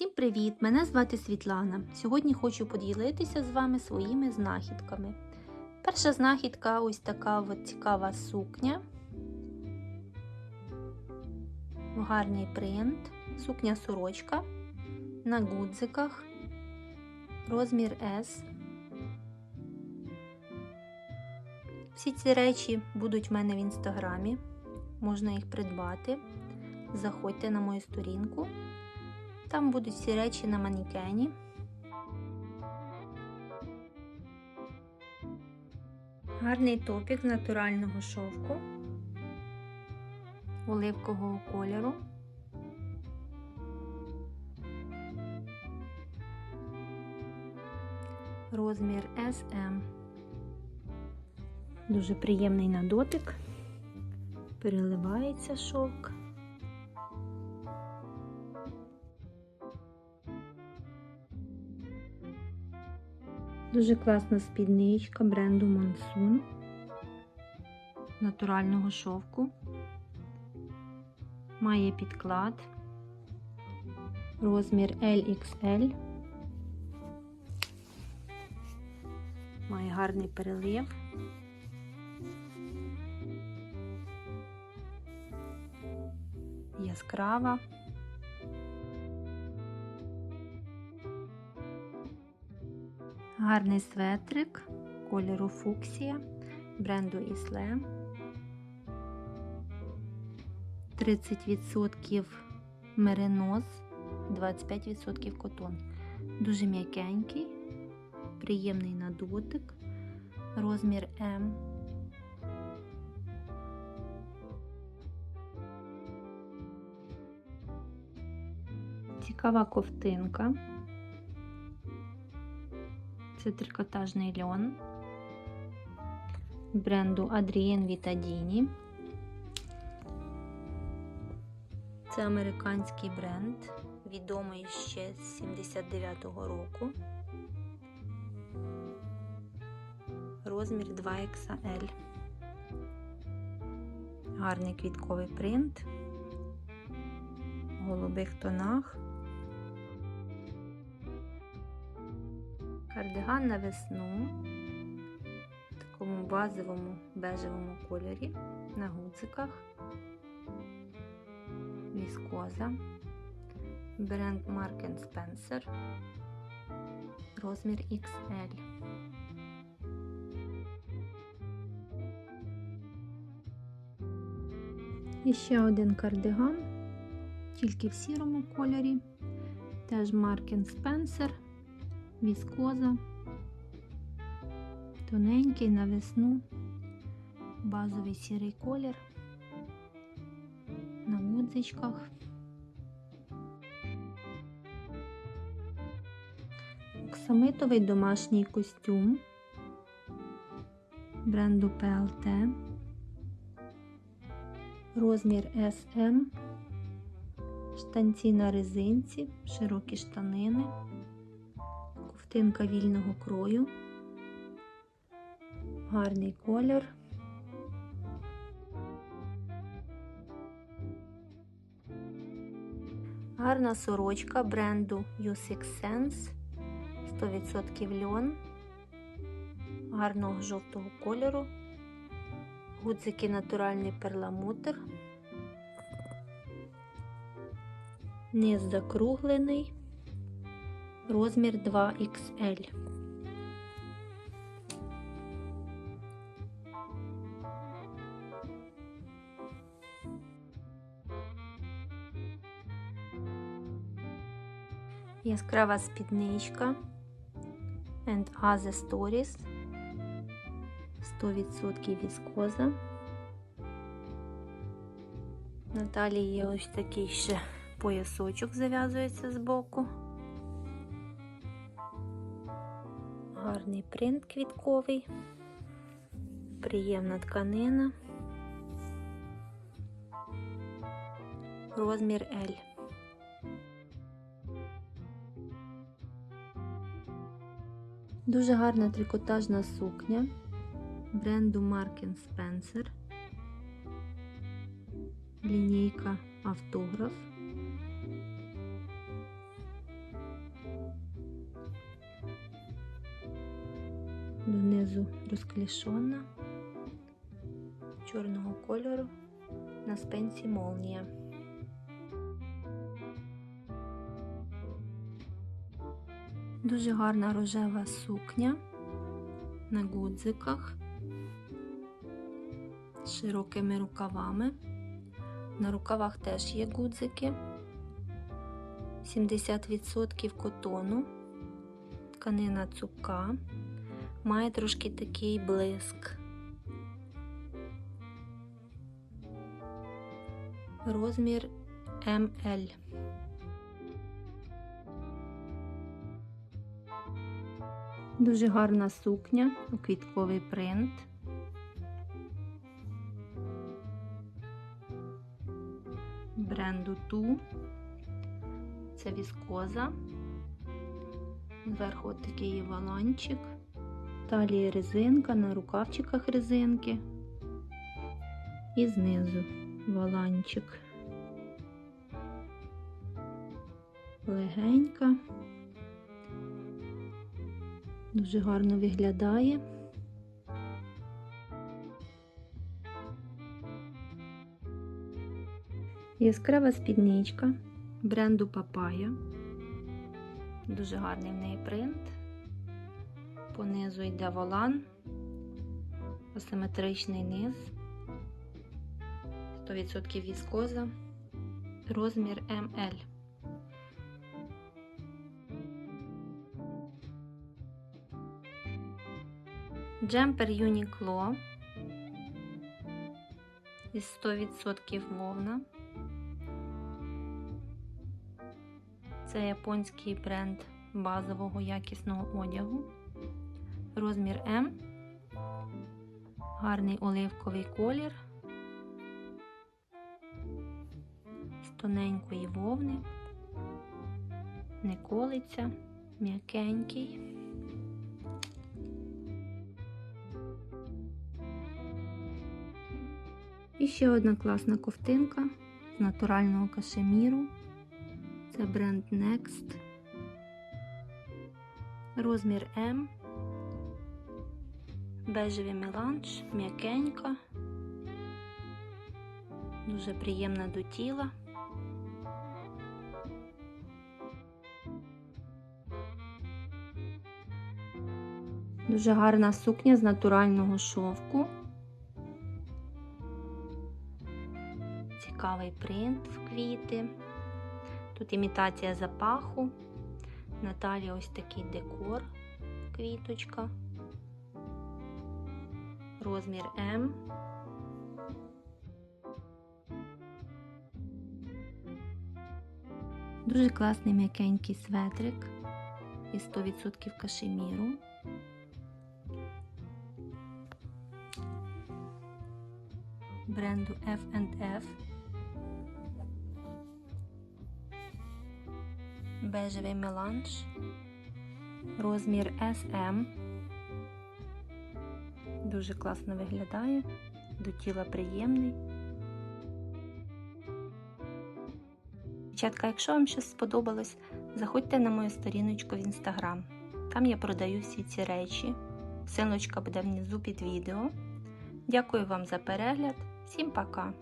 Всім привіт! Мене звати Світлана. Сьогодні хочу поділитися з вами своїми знахідками. Перша знахідка ось така от цікава сукня. Гарний принт, сукня сорочка на гудзиках, розмір S. Всі ці речі будуть в мене в інстаграмі. Можна їх придбати. Заходьте на мою сторінку. Там будуть всі речі на манекені. Гарний топік натурального шовку, оливкового кольору. Розмір SM. Дуже приємний на дотик. Переливається шовк. Дуже класна спідничка бренду Monsoon натурального шовку. Має підклад, розмір LXL. Має гарний перелив. Яскрава. Гарний светрик кольору фуксія бренду Ісле. 30% мериноз, 25% котон. Дуже м'якенький, приємний на дотик, розмір М. Цікава ковтинка. Це трикотажний льон бренду Adrien Vitadini. Це американський бренд, відомий ще з 79-го року. Розмір 2XL. Гарний квітковий принт в голубих тонах. Кардиган на весну в такому базовому бежевому кольорі на гудзиках. Віскоза, бренд Mark Spencer, розмір XL. І ще один кардиган, тільки в сірому кольорі, теж Mark Spencer віскоза, тоненький на весну, базовий сірий колір на гудзичках. Оксамитовий домашній костюм бренду PLT, розмір SM, штанці на резинці, широкі штанини ковтинка вільного крою, гарний колір. Гарна сорочка бренду U6 Sense 100% льон, гарного жовтого кольору, гудзики натуральний перламутр, низ закруглений розмір 2XL. Яскрава спідничка and Other Stories 100% віскоза. На талії є ось такий ще поясочок зав'язується з боку. Гарний принт квітковий, приємна тканина, розмір L. Дуже гарна трикотажна сукня бренду Mark Spencer. Лінійка автограф. Донизу розклішона, чорного кольору, на спинці молнія. Дуже гарна рожева сукня на гудзиках з широкими рукавами. На рукавах теж є гудзики. 70% котону, тканина цупка, має трошки такий блиск. Розмір ML. Дуже гарна сукня квітковий принт. Бренду Ту. Це віскоза. Зверху такий валанчик. Талія резинка, на рукавчиках резинки. І знизу валанчик. Легенька. Дуже гарно виглядає. Яскрава спідничка бренду Папая. Дуже гарний в неї принт. Понизу йде волан, асиметричний низ, 100% віскоза, розмір МЛ. Джемпер Uniqlo із 100% вовна. Це японський бренд базового якісного одягу. Розмір М. Гарний оливковий колір. З тоненької вовни. Не колиться, м'якенький. І ще одна класна ковтинка з натурального кашеміру. Це бренд Next. Розмір М. Бежевий меланж, м'якенька, дуже приємна до тіла. Дуже гарна сукня з натурального шовку. Цікавий принт в квіти. Тут імітація запаху. На талії ось такий декор, квіточка. Розмір М. Дуже класний м'якенький светрик із 100% кашеміру. Бренду F&F. Бежевий меланж. Розмір SM. Дуже класно виглядає, до тіла приємний. Дівчатка, якщо вам щось сподобалось, заходьте на мою сторіночку в інстаграм. Там я продаю всі ці речі. Силочка буде внизу під відео. Дякую вам за перегляд. Всім пока!